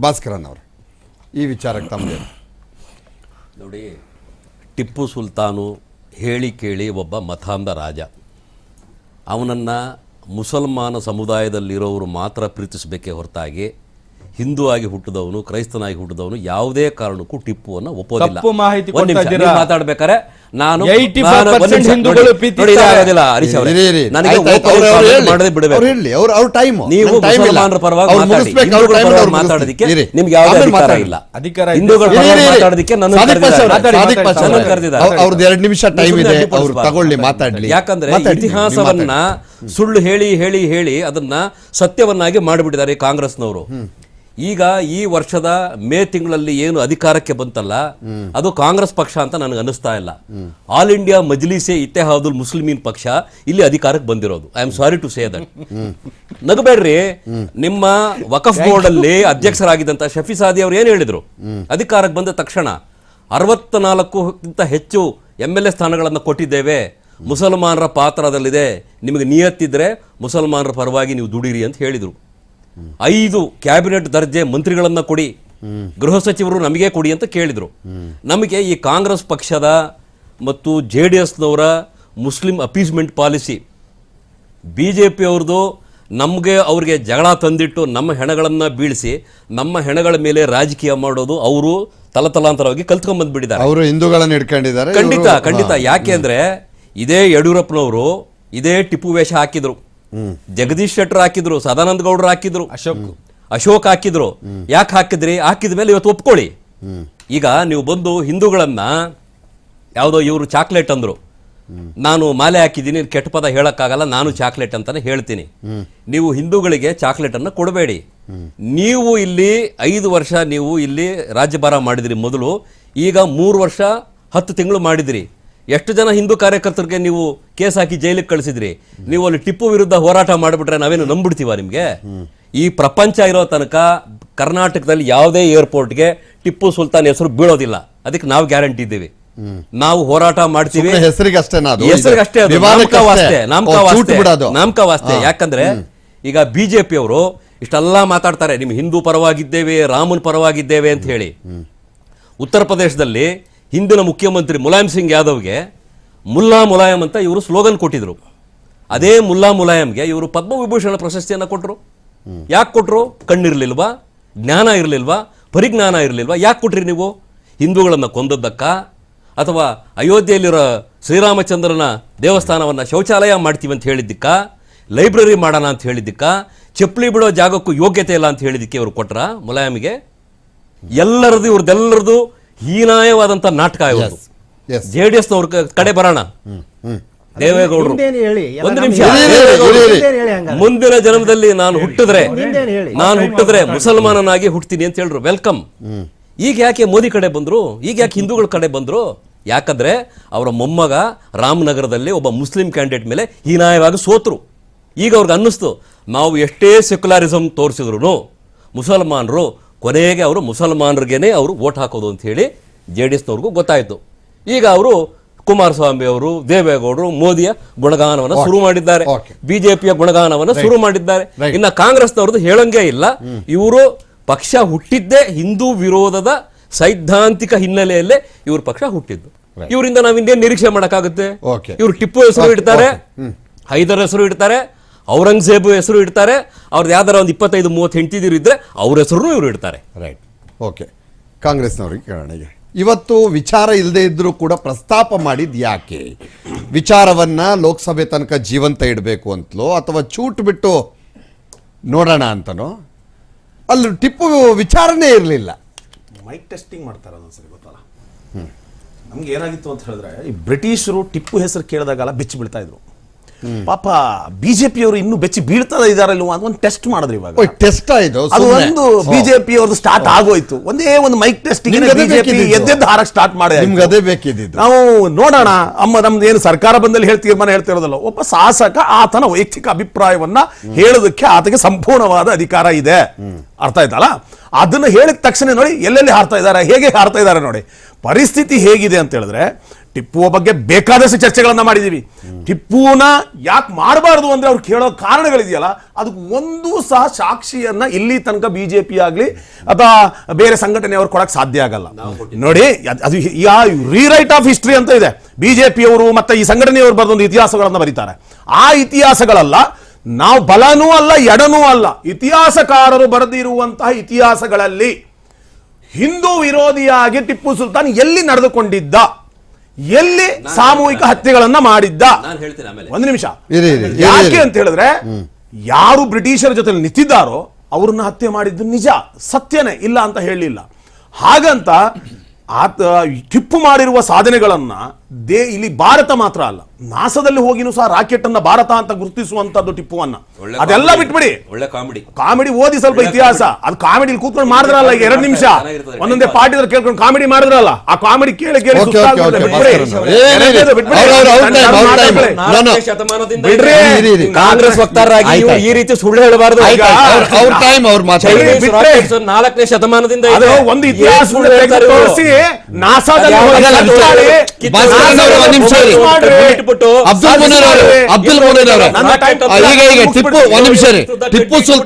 ಭಾಸ್ಕರನ್ ಅವರು ಈ ವಿಚಾರಕ್ಕೆ ತಮ್ಮದೇ. ನೋಡಿ, ಟಿಪ್ಪು ಸುಲ್ತಾನು ಹೇಳಿ ಕೇಳಿ ಒಬ್ಬ ಮತಾಂಧ ರಾಜ. ಅವನನ್ನು ಮುಸಲ್ಮಾನ ಸಮುದಾಯದಲ್ಲಿರೋರು ಮಾತ್ರ ಪ್ರೀತಿಸಬೇಕೇ ಹೊರತಾಗಿ ಹಿಂದೂ ಆಗಿ ಹುಟ್ಟಿದವನು ಕ್ರೈಸ್ತನಾಗಿ ಹುಟ್ಟಿದವನು ಯಾವುದೇ ಕಾರಣಕ್ಕೂ ಟಿಪ್ಪುವನ್ನು ಒಪ್ಪೋದಿಲ್ಲ ತಪ್ಪು ಮಾಹಿತಿ ಒಂದ್ ನಿಮಿಷ, ನೀವು ಮಾತಾಡ್ಬೇಕಾದ್ರೆ ನಾನು 85% ನಾನು- ಒಂದ್ ನಿಮಿಷ, ಹಿಂದೂಗಳು ನೋಡಿ, ಪ್ರೀತಿಸ್ತಾರೆ. ನೋಡಿ, ಇದಾಗೋದಿಲ್ಲ, ಹರೀಶ್ ಅವರೇ. ಇರಿ, ಇರಿ. ನನಗೆ ಆಯ್ತು, ಆಯ್ತು, open ಅವ್ರು- ಅವ್ರು comment ಹೇಳಿ. ಮಾಡದೆ ಬಿಡಬೇಕು ಅವ್ರು ಹೇಳಿ ಅವ್ರು ಅವ್ರ ಟೈಮ್ ನೀವು ಮುಸಲ್ಮಾನರ ಪರವಾಗಿ ಮಾತಾಡಿ ಹಿಂದೂಗಳ ಪರವಾಗಿ ಮಾತಾಡೋದಕ್ಕೆ ನಿಮ್ಗೆ ಯಾವುದೇ ಅಧಿಕಾರ ಇಲ್ಲ ಅಧಿಕಾರ ಇದೆ. ಹಿಂದೂಗಳ ಇರಿ, ಪರವಾಗಿ ಇರಿ, ಇರಿ. ಮಾತಾಡೋದಕ್ಕೆ ನನ್ನ ಸಾದಿಕ್ ಪಾಷಾ ಅವ್ರೆ, ಮಾತಾಡಿ, ಸಾದಿಕ್ ಮಾತಾಡಿ, ಪಾಷಾ ಅವ್ರೆ. ನನ್ನನ್ನು ಕರೆದಿದ್ದಾರೆ. ಅವ್ರ್- ಅವ್ರದ್ದು ಎರಡು ನಿಮಿಷ ಟೈಮ್ ಇದೆ ಅವ್ರು ತಗೊಳ್ಳಿ ಮಾತಾಡ್ಲಿ ಯಾಕಂದ್ರೆ ಮಾತಾಡಿ ನೀವು, ನೀವು ಇತಿಹಾಸವನ್ನ. ಸುಳ್ಳು ಹೇಳಿ ಹೇಳಿ ಹೇಳಿ ಅದನ್ನ ಸತ್ಯವನ್ನಾಗಿ ಮಾಡಿಬಿಟ್ಟಿದ್ದಾರೆ ಈ ಕಾಂಗ್ರೆಸ್ನವರು ಈಗ ಈ ವರ್ಷದ ಮೇ ತಿಂಗಳಲ್ಲಿ ಏನು ಅಧಿಕಾರಕ್ಕೆ ಬಂತಲ್ಲ ಅದು ಕಾಂಗ್ರೆಸ್ ಪಕ್ಷ ಅಂತ ನನಗೆ ಅನಿಸ್ತಾ ಇಲ್ಲ. ಆಲ್ ಇಂಡಿಯಾ ಮಜ್ಲಿಸೆ ಇತ್ತೆಹಾದುಲ್ ಮುಸ್ಲಿಮೀನ್ ಪಕ್ಷ ಇಲ್ಲಿ ಅಧಿಕಾರಕ್ಕೆ ಬಂದಿರೋದು. I am sorry to say that ನಗಬೇಡ್ರಿ. ನಿಮ್ಮ ವಕಫ್ ಬೋರ್ಡ್ ಅಲ್ಲಿ ಅಧ್ಯಕ್ಷರಾಗಿದ್ದಂತ ಶಫಿ ಸಾದಿ ಅವರು ಏನು ಹೇಳಿದ್ರು? ಅಧಿಕಾರಕ್ಕೆ ಬಂದ ತಕ್ಷಣ ಅರವತ್ತ ನಾಲ್ಕಕ್ಕಿಂತ ಹೆಚ್ಚು ಎಂ ಎಲ್ ಎ ಸ್ಥಾನಗಳನ್ನು ಕೊಟ್ಟಿದ್ದೇವೆ. ಮುಸಲ್ಮಾನರ ಪಾತ್ರದಲ್ಲಿದೆ. ನಿಮಗೆ ನಿಯತ್ತಿದ್ರೆ ಮುಸಲ್ಮಾನರ ಪರವಾಗಿ ನೀವು ದುಡೀರಿ ಅಂತ ಹೇಳಿದರು. ಐದು ಕ್ಯಾಬಿನೆಟ್ ದರ್ಜೆ ಮಂತ್ರಿಗಳನ್ನ ಕೊಡಿ. ಗೃಹ ಸಚಿವರು ನಮಗೆ ಕೊಡಿ ಅಂತ ಕೇಳಿದರು. ನಮಗೆ ಈ ಕಾಂಗ್ರೆಸ್ ಪಕ್ಷದ ಮತ್ತು J D ಎಸ್ನವರ Muslim appeasement policy B J P ಅವ್ರದ್ದು ನಮಗೆ ಅವ್ರಿಗೆ ಜಗಳ ತಂದಿಟ್ಟು ನಮ್ಮ ಹೆಣಗಳನ್ನು ಬೀಳಿಸಿ ನಮ್ಮ ಹೆಣಗಳ ಮೇಲೆ ರಾಜಕೀಯ ಮಾಡೋದು ಅವರು ತಲತಲಾಂತರವಾಗಿ ಕಲ್ತ್ಕೊಂಡ್ಬಂದ್ಬಿಟ್ಟಿದ್ದಾರೆ ಅವರು ಹಿಂದೂಗಳನ್ನು ಇಟ್ಕೊಂಡಿದ್ದಾರೆ ಖಂಡಿತ ಖಂಡಿತ. ಯಾಕೆ ಅಂದ್ರೆ ಇದೇ ಯಡಿಯೂರಪ್ಪನವರು ಇದೇ ಟಿಪ್ಪು ವೇಷ ಹಾಕಿದ್ರು. ಜಗದೀಶ್ ಶೆಟ್ಟರ್ ಹಾಕಿದ್ರು ಸದಾನಂದ ಗೌಡರು ಹಾಕಿದ್ರು ಅಶೋಕ್. ಅಶೋಕ್ ಹಾಕಿದ್ರು. ಯಾಕೆ ಹಾಕಿದ್ರಿ? ಹಾಕಿದ ಮೇಲೆ ಇವತ್ತು ಒಪ್ಕೊಳ್ಳಿ. ಈಗ ನೀವು ಬಂದು ಹಿಂದೂಗಳನ್ನ ಯಾವುದೋ ಇವರು ಚಾಕ್ಲೇಟ್ ಅಂದ್ರು. ನಾನು ಮಾಲೆ ಹಾಕಿದ್ದೀನಿ ಕೆಟ್ಟ ಪದ ಹೇಳಕ್ಕಾಗಲ್ಲ ನಾನು ಚಾಕ್ಲೇಟ್ ಅಂತಾನೆ ಹೇಳ್ತೀನಿ. ನೀವು ಹಿಂದೂಗಳಿಗೆ ಚಾಕ್ಲೇಟ್ ಅನ್ನ ಕೊಡಬೇಡಿ. ನೀವು ಇಲ್ಲಿ ಐದು ವರ್ಷ ನೀವು ಇಲ್ಲಿ ರಾಜ್ಯಭಾರ ಮಾಡಿದ್ರಿ ಮೊದಲು ಈಗ ಮೂರು ವರ್ಷ ಹತ್ತು ತಿಂಗಳು ಮಾಡಿದ್ರಿ. ಎಷ್ಟು ಜನ ಹಿಂದೂ ಕಾರ್ಯಕರ್ತರಿಗೆ ನೀವು ಕೇಸ್ ಹಾಕಿ ಜೈಲಿಗೆ ಕಳಿಸಿದ್ರಿ? ನೀವು ಅಲ್ಲಿ ಟಿಪ್ಪು ವಿರುದ್ಧ ಹೋರಾಟ ಮಾಡಿಬಿಟ್ರೆ ನಾವೇನು ನಂಬಿಡ್ತೀವ ನಿಮಗೆ? ಈ ಪ್ರಪಂಚ ಇರೋ ತನಕ ಕರ್ನಾಟಕದಲ್ಲಿ ಯಾವುದೇ ಏರ್ಪೋರ್ಟ್ಗೆ ಟಿಪ್ಪು ಸುಲ್ತಾನ್ ಹೆಸರು ಬೀಳೋದಿಲ್ಲ. ಅದಕ್ಕೆ ನಾವು ಗ್ಯಾರಂಟಿ ಇದ್ದೀವಿ. ನಾವು ಹೋರಾಟ ಮಾಡ್ತೀವಿ? ಹೆಸರಿಗಷ್ಟೇ. ನಾಮಕವಾಸ್ತೆ ಯಾಕಂದ್ರೆ ಈಗ ಬಿಜೆಪಿ ಅವರು ಇಷ್ಟೆಲ್ಲ ಮಾತಾಡ್ತಾರೆ ನಿಮ್ ಹಿಂದೂ ಪರವಾಗಿದ್ದೇವೆ ರಾಮನ್ ಪರವಾಗಿದ್ದೇವೆ ಅಂತ ಹೇಳಿ. ಉತ್ತರ ಪ್ರದೇಶದಲ್ಲಿ ಹಿಂದಿನ ಮುಖ್ಯಮಂತ್ರಿ ಮುಲಾಯಂ ಸಿಂಗ್ ಯಾದವ್ಗೆ ಮುಲ್ಲಾ ಮುಲಾಯಂ ಅಂತ ಇವರು ಸ್ಲೋಗನ್ ಕೊಟ್ಟಿದ್ರು. ಅದೇ ಮುಲ್ಲಾ ಮುಲಾಯಂಗೆ ಇವರು ಪದ್ಮವಿಭೂಷಣ ಪ್ರಶಸ್ತಿಯನ್ನು ಕೊಟ್ಟರು ಯಾಕೆ ಕೊಟ್ಟರು ಕಣ್ಣಿರಲಿಲ್ವಾ? ಜ್ಞಾನ ಇರಲಿಲ್ವಾ? ಪರಿಜ್ಞಾನ ಇರಲಿಲ್ವಾ? ಯಾಕೆ ಕೊಟ್ರಿ ನೀವು? ಹಿಂದೂಗಳನ್ನು ಕೊಂದದ್ದಕ್ಕ? ಅಥವಾ ಅಯೋಧ್ಯೆಯಲ್ಲಿರೋ ಶ್ರೀರಾಮಚಂದ್ರನ ದೇವಸ್ಥಾನವನ್ನು ಶೌಚಾಲಯ ಮಾಡ್ತೀವಿ ಅಂತ ಹೇಳಿದ್ದಕ್ಕ? ಲೈಬ್ರರಿ ಮಾಡೋಣ ಅಂತ ಹೇಳಿದ್ದಕ್ಕ? ಚಪ್ಪಲಿ ಬಿಡೋ ಜಾಗಕ್ಕೂ ಯೋಗ್ಯತೆ ಇಲ್ಲ ಅಂತ ಹೇಳಿದ್ದಕ್ಕೆ ಇವರು ಕೊಟ್ರ ಮುಲಾಯಮಿಗೆ ಎಲ್ಲರದು ಇವ್ರದ್ದೆಲ್ಲರದು ಹೀನಾಯವಾದಂಥ ನಾಟಕ ಇವರು Yes. ಜೆ ಡಿ ಎಸ್ನವ್ರ ಕಡೆ ಬರೋಣ. ದೇವೇಗೌಡರು. ಒಂದು ನಿಮಿಷ. ಮುಂದಿನ ಜನ್ಮದಲ್ಲಿ ನಾನು ಹುಟ್ಟಿದ್ರೆ ನಾನು ಹುಟ್ಟಿದ್ರೆ ಮುಸಲ್ಮಾನನಾಗಿ ಹುಟ್ತೀನಿ ಅಂತ ಹೇಳಿದ್ರು ವೆಲ್ಕಮ್ ಈಗ ಯಾಕೆ ಮೋದಿ ಕಡೆ ಬಂದ್ರು? ಈಗ ಯಾಕೆ ಹಿಂದೂಗಳ ಕಡೆ ಬಂದ್ರು? ಯಾಕಂದ್ರೆ ಅವರ ಮೊಮ್ಮಗ ರಾಮನಗರದಲ್ಲಿ ಒಬ್ಬ ಮುಸ್ಲಿಂ ಕ್ಯಾಂಡಿಡೇಟ್ ಮೇಲೆ ಹೀನಾಯವಾಗಿ ಸೋತರು. ಈಗ ಅವ್ರಿಗೆ ಅನ್ನಿಸ್ತು ನಾವು ಎಷ್ಟೇ ಸೆಕ್ಯುಲಾರಿಸಮ್ ತೋರಿಸಿದ್ರು ಮುಸಲ್ಮಾನರು ಕೊನೆಗೆ ಅವರು ಮುಸಲ್ಮಾನರಿಗೇನೆ ಅವರು ವೋಟ್ ಹಾಕೋದು ಅಂತ ಹೇಳಿ ಜೆ ಡಿ ಎಸ್ನವ್ರಿಗೂ ಗೊತ್ತಾಯಿತು. ಈಗ ಅವರು ಕುಮಾರಸ್ವಾಮಿ ಅವರು ದೇವೇಗೌಡರು ಮೋದಿಯ ಗುಣಗಾನವನ್ನು ಶುರು ಮಾಡಿದ್ದಾರೆ. ಬಿಜೆಪಿಯ ಗುಣಗಾನವನ್ನು ಶುರು ಮಾಡಿದ್ದಾರೆ. ಇನ್ನು ಕಾಂಗ್ರೆಸ್ನವ್ರದ್ದು ಹೇಳಂಗೇ ಇಲ್ಲ. ಇವರು ಪಕ್ಷ ಹುಟ್ಟಿದ್ದೇ ಹಿಂದೂ ವಿರೋಧದ ಸೈದ್ಧಾಂತಿಕ ಹಿನ್ನೆಲೆಯಲ್ಲೇ ಇವರು ಪಕ್ಷ ಹುಟ್ಟಿದ್ದು. ಇವರಿಂದ ನಾವು ಇನ್ನೇನು ನಿರೀಕ್ಷೆ ಮಾಡಕ್ಕಾಗುತ್ತೆ? ಇವರು ಟಿಪ್ಪು ಹೆಸರು ಇಡ್ತಾರೆ. ಹೈದರ್ ಹೆಸರು ಇಡ್ತಾರೆ ಔರಂಗಜೇಬ್ ಹೆಸರು ಇಡ್ತಾರೆ. ಅವ್ರದ್ದು ಯಾವ್ದಾರ ಒಂದು ಇಪ್ಪತ್ತೈದು ಮೂವತ್ತು ಹೆಂಡತಿದಿರು ಇದ್ರೆ ಅವ್ರ ಹೆಸರು ಇವರು ಇಡ್ತಾರೆ. ರೈಟ್. ಓಕೆ. ಕಾಂಗ್ರೆಸ್ನವ್ರಿಗೆ ಕೇಳೋಣ ಇವತ್ತು ವಿಚಾರ ಇಲ್ಲದೆ ಇದ್ದರೂ ಕೂಡ ಪ್ರಸ್ತಾಪ ಮಾಡಿದ್ ಯಾಕೆ? ವಿಚಾರವನ್ನ ಲೋಕಸಭೆ ತನಕ ಜೀವಂತ ಇಡಬೇಕು ಅಂತಲೋ ಅಥವಾ ಚೂಟ್ ಬಿಟ್ಟು ನೋಡೋಣ ಅಂತನೋ? ಅಲ್ಲಿ ಟಿಪ್ಪು ವಿಚಾರನೇ ಇರಲಿಲ್ಲ. ಮೈಕ್ ಟೆಸ್ಟಿಂಗ್ ಮಾಡ್ತಾರೆ ಸರಿ ಗೊತ್ತಲ್ಲ? ನಮ್ಗೆ ಏನಾಗಿತ್ತು ಅಂತ ಹೇಳಿದ್ರೆ ಈ ಬ್ರಿಟಿಷರು ಟಿಪ್ಪು ಹೆಸರು ಕೇಳಿದಾಗಲ್ಲ ಬಿಚ್ಚಿ ಬಿಡ್ತಾ ಇದ್ರು. ಪಾಪ ಬಿಜೆಪಿಯವರು ಇನ್ನು ಬೆಚ್ಚಿ ಬೀಳ್ತಾ ಇದಾರೆ ಇಲ್ವಾ ಅಂತ ಒಂದು ಟೆಸ್ಟ್ ಮಾಡಿದ್ರು ಇವಾಗ. ಟೆಸ್ಟ್ ಆಯ್ತು ಅದು ಒಂದು ಬಿಜೆಪಿ ಅವ್ರದ್ದು ಸ್ಟಾರ್ಟ್ ಆಗೋಯ್ತು. ಒಂದೇ ಒಂದು ಮೈಕ್ ಟೆಸ್ಟ್ ಬಿಜೆಪಿ. ಎದ್ದೆದ್ದು ಹಾರಕ್ ಸ್ಟಾರ್ಟ್ ಮಾಡಿ ನಿಮ್ಗೆ ಅದೇ ಬೇಕಿದ್ದಿದ್ದು. ನಾವು ನೋಡೋಣ. ಅಮ್ಮ ನಮ್ದು ಏನು ಸರ್ಕಾರ ಬಂದಲ್ಲಿ ಹೇಳ್ ತೀರ್ಮಾನ ಹೇಳ್ತಿರೋದಲ್ಲ ಒಬ್ಬ ಶಾಸಕ ಆತನ ವೈಯಕ್ತಿಕ ಅಭಿಪ್ರಾಯವನ್ನ ಹೇಳೋದಕ್ಕೆ ಆತಗೆ ಸಂಪೂರ್ಣವಾದ ಅಧಿಕಾರ ಇದೆ. ಅರ್ಥ ಆಯ್ತಲ್ಲ? ಅದನ್ನ ಹೇಳಿದ ತಕ್ಷಣ ನೋಡಿ ಎಲ್ಲೆಲ್ಲಿ ಹಾರ್ತಾ ಇದ್ದಾರೆ ಹೇಗೆ ಹಾರ್ತಾ ಇದ್ದಾರೆ ನೋಡಿ. ಪರಿಸ್ಥಿತಿ ಹೇಗಿದೆ ಅಂತ ಹೇಳಿದ್ರೆ ಟಿಪ್ಪುವ ಬಗ್ಗೆ ಬೇಕಾದಷ್ಟು ಚರ್ಚೆಗಳನ್ನ ಮಾಡಿದೀವಿ. ಟಿಪ್ಪುನ ಯಾಕೆ ಮಾಡಬಾರ್ದು ಅಂದ್ರೆ ಅವ್ರು ಕೇಳೋ ಕಾರಣಗಳಿದೆಯಲ್ಲ ಅದಕ್ಕೆ ಒಂದು ಸಹ ಸಾಕ್ಷಿಯನ್ನ ಇಲ್ಲಿ ತನಕ ಬಿಜೆಪಿ ಆಗಲಿ ಅಥವಾ ಬೇರೆ ಸಂಘಟನೆಯವರು ಕೊಡಕ್ ಸಾಧ್ಯ ಆಗಲ್ಲ. ನೋಡಿ, ಅದ್- ಯಾ ರೀರೈಟ್ ಆಫ್ ಹಿಸ್ಟ್ರಿ ಅಂತ ಇದೆ. ಬಿಜೆಪಿಯವರು ಮತ್ತೆ ಈ ಸಂಘಟನೆಯವರು ಬರೆದೊಂದು ಇತಿಹಾಸಗಳನ್ನ ಬರೀತಾರೆ. ಆ ಇತಿಹಾಸಗಳಲ್ಲ, ನಾವು ಬಲನೂ ಅಲ್ಲ, ಎಡನೂ ಅಲ್ಲ. ಇತಿಹಾಸಕಾರರು ಬರೆದಿರುವಂತಹ ಇತಿಹಾಸಗಳಲ್ಲಿ ಹಿಂದೂ ವಿರೋಧಿಯಾಗಿ ಟಿಪ್ಪು ಸುಲ್ತಾನ್ ಎಲ್ಲಿ ನಡೆದುಕೊಂಡಿದ್ದ? ಎಲ್ಲಿ ಸಾಮೂಹಿಕ ಹತ್ಯೆಗಳನ್ನ ಮಾಡಿದ್ದ? ನಾನು ಹೇಳ್ತೀನಿ ಆಮೇಲೆ. ಒಂದು ನಿಮಿಷ. ಇರಿ, ಇರಿ, ಇರಿ, ಯಾಕೆ ಇರಿ. ಅಂತ ಹೇಳಿದ್ರೆ ಯಾರು ಬ್ರಿಟಿಷರ ಜೊತೆ ನಿಂತಿದ್ದಾರೋ ಅವ್ರನ್ನ ಹತ್ಯೆ ಮಾಡಿದ್ದು ನಿಜ ಸತ್ಯನೇ ಇಲ್ಲ ಅಂತ ಹೇಳಲಿಲ್ಲ ಹಾಗಂತ ಆತ ಟಿಪ್ಪು ಮಾಡಿರುವ ಸಾಧನೆಗಳನ್ನ ದೇ ಇಲ್ಲಿ ಭಾರತ ಮಾತ್ರ ಅಲ್ಲ ನಾಸದಲ್ಲಿ ಹೋಗಿನೂ ಸಹ ರಾಕೆಟ್ ಅನ್ನ ಭಾರತ ಅಂತ ಗುರುತಿಸುವಂತದ್ದು ಟಿಪ್ಪುವನ್ನ. ಅದೆಲ್ಲ ಬಿಟ್ಬಿಡಿ. ಒಳ್ಳೆ ಕಾಮಿಡಿ. ಕಾಮಿಡಿ ಓದಿ ಸ್ವಲ್ಪ ಇತಿಹಾಸ. ಅದು ಕಾಮಿಡಿ ಕೂತ್ಕೊಂಡು ಮಾಡಿದ್ರಲ್ಲ ಈಗ ಎರಡು ನಿಮಿಷ. ಒಂದೊಂದೇ ಪಾರ್ಟಿ ಕೇಳ್ಕೊಂಡು ಕಾಮಿಡಿ ಮಾಡಿದ್ರಲ್ಲ ಆ ಕಾಮಿಡಿ ಕೇಳಿ ಕೇಳಿ. ಕಾಂಗ್ರೆಸ್ ವಕ್ತಾರರಾಗಿ. ಈ ರೀತಿ ಸುಳ್ಳು ಹೇಳಬಾರದು. ನಾಲ್ಕನೇ ಶತಮಾನದಿಂದ ಅದು ಒಂದು ಇತಿಹಾಸ ನಾಸಾದಲ್ಲಿ ನಿಮಿಷ. ಅಬ್ದುಲ್ ಮುನೀರ್ ಅವರೇ ಅಬ್ದುಲ್ ಮುನೀರ್ ಅವರೇ. ಈಗ ಈಗ ಟಿಪ್ಪು ಒಂದ್ ನಿಮಿಷ ರೀ ಟಿಪ್ಪು ಸುಲ್ತಾನ್